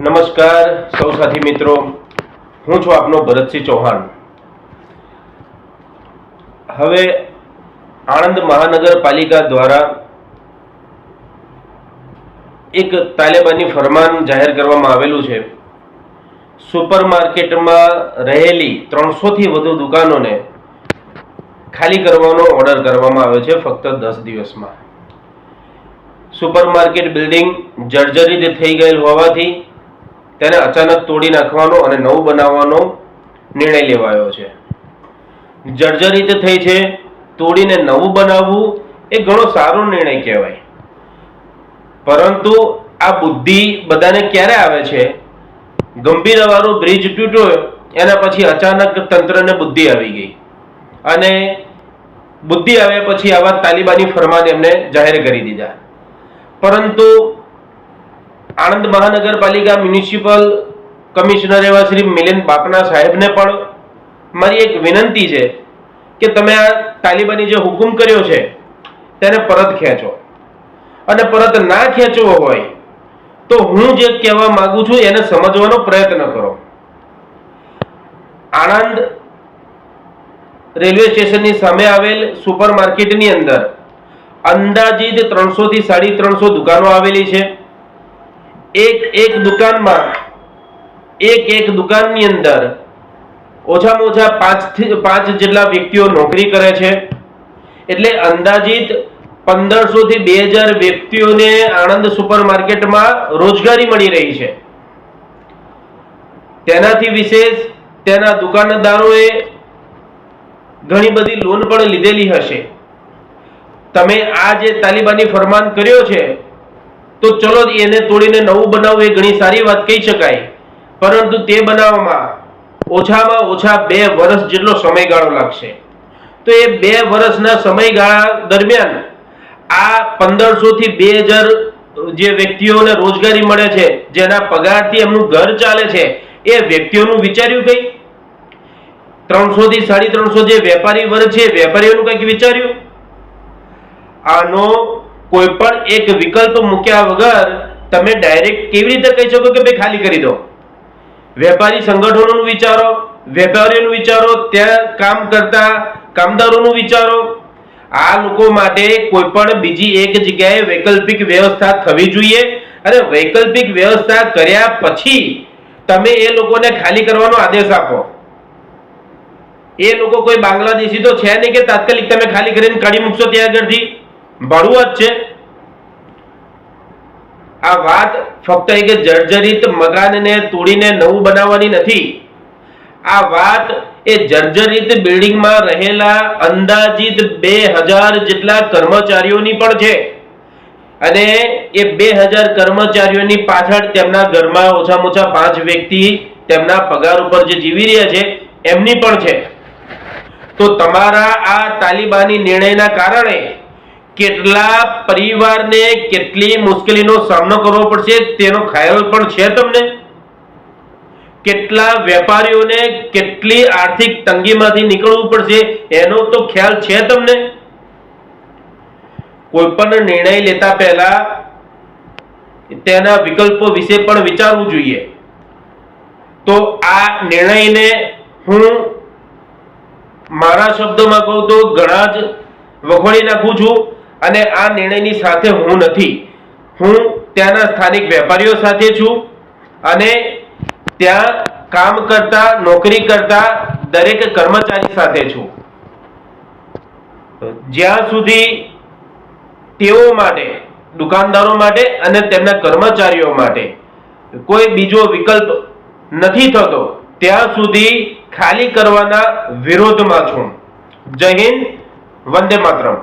નમસ્કાર સૌ સાથી મિત્રો. હું છું આપનો ભરતસિંહ ચૌહાણ. હવે આણંદ મહાનગરપાલિકા દ્વારા એક તાલેબાની ફરમાન જાહેર કરવામાં આવેલું છે. સુપરમાર્કેટમાં રહેલી ત્રણસોથી વધુ દુકાનોને ખાલી કરવાનો ઓર્ડર કરવામાં આવ્યો છે ફક્ત દસ દિવસમાં. સુપરમાર્કેટ બિલ્ડિંગ જર્જરિત થઈ ગયેલ હોવાથી તેને અચાનક તોડી નાખવાનો અને નવું બનાવવાનો નિર્ણય લેવાયો છે. જર્જરિત થઈ છે. તોડીને નવું બનાવવું એ ઘણો સારો નિર્ણય કહેવાય. પરંતુ આ બુદ્ધિ બધાને ક્યારે આવે છે? ગંભીર ગંભીરવાળો બ્રિજ તૂટ્યો, એના પછી અચાનક તંત્રને બુદ્ધિ આવી ગઈ. અને બુદ્ધિ આવ્યા પછી આવા તાલિબાની ફરમાન એમને જાહેર કરી દીધા. પરંતુ આણંદ મહાનગરપાલિકા મ્યુનિસિપલ કમિશનર એવા શ્રી મિલિંદ બાપના સાહેબને પણ મારી એક વિનંતી છે કે તમે આ તાલિબાની જે હુકુમ કર્યો છે, તેને પરત ખેંચો. અને પરત ના ખેંચવો હોય, તો હું જે કહેવા માંગુ છું એને સમજવાનો પ્રયત્ન કરો. આણંદ રેલવે સ્ટેશનની સામે આવેલ સુપર માર્કેટની અંદર અંદાજિત ત્રણસો થી સાડી ત્રણસો દુકાનો આવેલી છે. એક એક દુકાનમાં, એક એક દુકાનની અંદર ઓછામાં ઓછા પાંચથી પાંચ જેટલા વ્યક્તિઓ નોકરી કરે છે. એટલે અંદાજિત પંદરસો થી બે હજાર વ્યક્તિઓને આણંદ સુપર માર્કેટમાં રોજગારી મળી રહી છે. તેનાથી વિશેષ તેના દુકાનદારોએ ઘણી બધી લોન પણ લીધેલી હશે. તમે આ જે તાલિબાની ફરમાન કર્યો છે તો ચલો એને તોડીને નવું બનાવવું એ ઘણી સારી વાત કહી શકાય. પરંતુ તે બનાવવામાં ઓછામાં ઓછા બે વર્ષ જેટલો સમયગાળો લાગશે. તો એ બે વર્ષના સમયગાળા દરમિયાન આ પંદરસો થી બે હજાર જે વ્યક્તિઓને રોજગારી મળે છે, જેના પગારથી એમનું ઘર ચાલે છે, એ વ્યક્તિઓનું વિચાર્યું કઈ? ત્રણસો થી સાડી ત્રણસો જે વેપારી વર્ગ છે વેપારીઓનું કંઈક વિચાર્યું? આનો કોઈ પણ એક વિકલ્પ મૂક્યા વગર તમે ડાયરેક્ટ કેવી રીતે કહી શકો કે ભાઈ ખાલી કરી દો? વેપારી સંગઠનોનું વિચારો, વેપારીઓનું વિચારો, ત્યાં કામ કરતા કામદારોનું વિચારો. આ લોકો માટે કોઈ પણ બીજી એક જગ્યાએ વૈકલ્પિક વ્યવસ્થા થવી જોઈએ અને વૈકલ્પિક વ્યવસ્થા કર્યા પછી તમે એ લોકોને ખાલી કરવાનો આદેશ આપો. એ લોકો કોઈ બાંગ્લાદેશી તો છે નહીં કે તાત્કાલિક તમે ખાલી કરીને કાઢી મૂકશો ત્યાં આગળથી? જ છે. આ વાત ફક્ત એક જર્જરિત મકાનને તોડીને નવું બનાવવાની નથી. આ વાત એ જર્જરિત બિલ્ડિંગમાં રહેલા અંદાજિત બે હજાર જેટલા કર્મચારીઓની પણ છે. અને એ બે હજાર કર્મચારીઓની પાછળ તેમના ઘરમાં ઓછામાં ઓછા પાંચ વ્યક્તિ તેમના પગાર ઉપર જે જીવી રહ્યા છે, એમની પણ છે. તો તમારા આ તાલિબાની નિર્ણયના કારણે કેટલા પરિવારને કેટલી મુશ્કેલીનો સામનો કરવો પડશે તેનો ખ્યાલ પણ છે તમને? કેટલા વેપારીઓને કેટલી આર્થિક તંગીમાંથી નીકળવું પડશે એનો તો ખ્યાલ છે તમને? કોઈ પણ નિર્ણય લેતા પહેલા તેના વિકલ્પો વિશે પણ વિચારવું જોઈએ. તો આ નિર્ણયને હું મારા શબ્દોમાં કહું તો ઘણા જ વખોડી નાખું છું. અને આ નિર્ણયની સાથે હું નથી. હું ત્યાંના સ્થાનિક વેપારીઓ સાથે છું અને ત્યાં કામ કરતા, નોકરી કરતા દરેક કર્મચારી સાથે છું. જ્યાં સુધી તેઓ માટે, દુકાનદારો માટે અને તેમના કર્મચારીઓ માટે કોઈ બીજો વિકલ્પ નથી થતો, ત્યાં સુધી ખાલી કરવાના વિરોધમાં છું. જય હિન્દ, વંદે માતરમ.